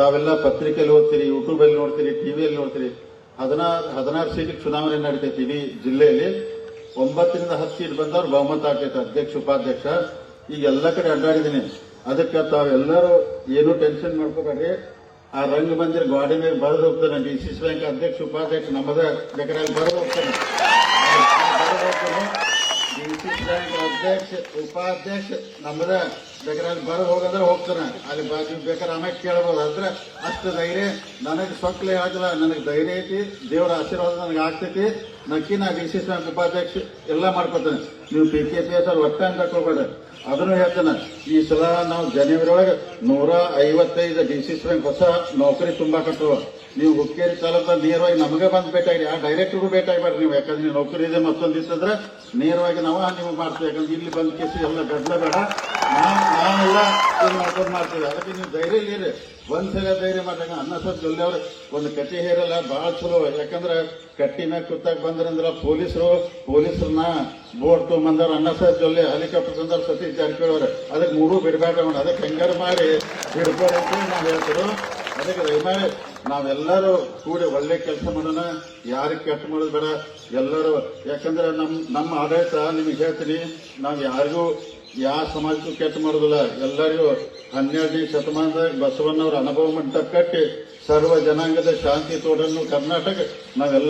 ತಾವೆಲ್ಲ ಪತ್ರಿಕೆಯಲ್ಲಿ ಓದ್ತೀರಿ ಯೂಟ್ಯೂಬ್ ಅಲ್ಲಿ ನೋಡ್ತೀರಿ ಟಿವಿಯಲ್ಲಿ ನೋಡ್ತೀರಿ ಹದಿನಾರು ಹದಿನಾರು ಸೀಟ್ ಚುನಾವಣೆ ನಡೀತೈತಿ ಇಡೀ ಜಿಲ್ಲೆಯಲ್ಲಿ. ಒಂಬತ್ತರಿಂದ ಹತ್ತು ಸೀಟ್ ಬಂದವ್ರು ಬಹುಮತ ಆಗ್ತೈತೆ ಅಧ್ಯಕ್ಷ, ಉಪಾಧ್ಯಕ್ಷ. ಈಗ ಎಲ್ಲ ಕಡೆ ಅಡ್ಡಾಡಿದ್ದೀನಿ. ಅದಕ್ಕೆ ತಾವೆಲ್ಲರೂ ಏನೂ ಟೆನ್ಷನ್ ಮಾಡ್ಕೋಬೇಡ್ರಿ. ಆ ರಂಗ ಮಂದಿರ ಗಾಡಿ ಮೇಲೆ ಬರೆದು ಹೋಗ್ತಾನೆ. ಡಿ ಸಿ ಸಿ ಬ್ಯಾಂಕ್ ಅಧ್ಯಕ್ಷ, ಉಪಾಧ್ಯಕ್ಷ, ನಮ್ಮದೇ ಬೇಕಾದ್ರೆ ಅಲ್ಲಿ ಬರೆದು ಹೋಗ್ತಾನೆ. ಡಿ ಸಿ ಬ್ಯಾಂಕ್ ಅಧ್ಯಕ್ಷ ಉಪಾಧ್ಯಕ್ಷ ನಮ್ಮದ ಬೇಕಾದ್ರೆ ಬರೆದು ಹೋಗಂದ್ರೆ ಹೋಗ್ತಾನೆ. ಅಲ್ಲಿ ನೀವು ಬೇಕಾದ್ರೆ ಆಮೇಲೆ ಕೇಳ್ಬೋದು. ಅಂದ್ರೆ ಅಷ್ಟು ಧೈರ್ಯ, ನನಗೆ ಸೊಕ್ಲೆ ಆಗಿಲ್ಲ ನನಗೆ ಧೈರ್ಯ ಐತಿ, ದೇವರ ಆಶೀರ್ವಾದ ನನಗೆ ಆಗ್ತೈತಿ. ನಕ್ಕಿ ನಾ ಡಿ ಸಿ ಬ್ಯಾಂಕ್ ಉಪಾಧ್ಯಕ್ಷ ಎಲ್ಲ ಮಾಡ್ಕೊತಾನೆ. ನೀವು ಪಿ ಕೆ ಪಿ ಎಸ್ ಅಲ್ಲಿ ಒಟ್ಟ ಅಂತ ಹೋಗ್ಬೇಡ ಅದನ್ನು ಹೇಳ್ತಾನೆ. ಈ ಸಲ ನಾವು ಜನವರಿ ಒಳಗೆ ನೂರ ಐವತ್ತೈದು ಡಿ ಸಿ ಬ್ಯಾಂಕ್ ಹೊಸ ನೌಕರಿ ತುಂಬಾಕತ್ತವ ನೀವು ಹುಕ್ಕೇರಿ ತಾಲೂಕ ನೇರವಾಗಿ ನಮಗೆ ಬಂದು ಬೇಕಾಗಿ ಆ ಡೈರೆಕ್ಟರ್ಗೂ ಭೇಟಿಯಾಗಬೇಡ್ರಿ ನೀವು. ಯಾಕಂದ್ರೆ ನೌಕರಿ ಇದೆ ಮತ್ತೊಂದು ಇತ್ತಂದ್ರೆ ನೇರವಾಗಿ ನಾವು ನಿಮಗೆ ಮಾಡ್ತೀವಿ. ಯಾಕಂದ್ರೆ ಇಲ್ಲಿ ಬಂದ ಕೇಸಿ, ಎಲ್ಲ ಗದ್ದಲ ಬೇಡ. ನಾನೆಲ್ಲ ನಾವೆಲ್ಲ ಏನ್ ಮಾಡ್ಕೊಂಡು ಮಾಡ್ತೀವಿ. ಅದಕ್ಕೆ ನೀವು ಧೈರ್ಯ ಇಲ್ಲಿರಿ ಒಂದ್ ಸಲ ಧೈರ್ಯ ಮಾಡ್ದಾಗ ಅನ್ನ ಸರ್ ಜೊಲ್ಲೆ ಅವ್ರು ಒಂದು ಕಟ್ಟಿ ಹೇರಲ್ಲ ಬಹಳ ಚಲೋ. ಯಾಕಂದ್ರೆ ಕಟ್ಟಿ ಮ್ಯಾಗ ಕುತ್ತಾಗ ಬಂದ್ರಂದ್ರ ಪೊಲೀಸರು, ಪೊಲೀಸರನ್ನ ಬೋರ್ಡ್ ತೊಗೊಂಬಂದವ್ರು ಅನ್ನ ಸರ್ ಜೊಲ್ಲೆ ಹೆಲಿಕಾಪ್ಟರ್ ತಂದ್ರ ಸತೀಶ್ ಜಾರಕಿಹೊಳಿ ಅವ್ರು. ಅದಕ್ಕೆ ಮೂರು ಬಿಡಬೇಡ ಅದಕ್ಕೆ ಹೆಂಗಾರು ಮಾಡಿ ಹಿಡ್ಕೊಡಿ ಅಂತ ನಾವು ಹೇಳ್ತಿರು ಅದಕ್ಕೆ ದಯಮಾಡಿ ನಾವೆಲ್ಲರೂ ಕೂಡಿ ಒಳ್ಳೆ ಕೆಲಸ ಮಾಡೋಣ ಯಾರಿಗೆ ಕೆಟ್ಟ ಮಾಡೋದು ಬೇಡ, ಎಲ್ಲರೂ, ಯಾಕಂದ್ರೆ ನಮ್, ನಮ್ಮ ಆಡಳಿತ, ನಿಮಗೆ ಹೇಳ್ತೀನಿ, ನಾವು ಯಾರಿಗೂ ಯಾವ ಸಮಾಜಕ್ಕೂ ಕೆಟ್ಟ ಮಾಡೋದಿಲ್ಲ. ಎಲ್ಲರಿಗೂ ಹನ್ನೆರಡನೇ ಶತಮಾನದಾಗ ಬಸವಣ್ಣವರ ಅನುಭವ ಮಂಟ ಕಟ್ಟಿ ಸರ್ವ ಜನಾಂಗದ ಶಾಂತಿ ತೋಡನ್ನು ಕರ್ನಾಟಕ, ನಾವೆಲ್ಲ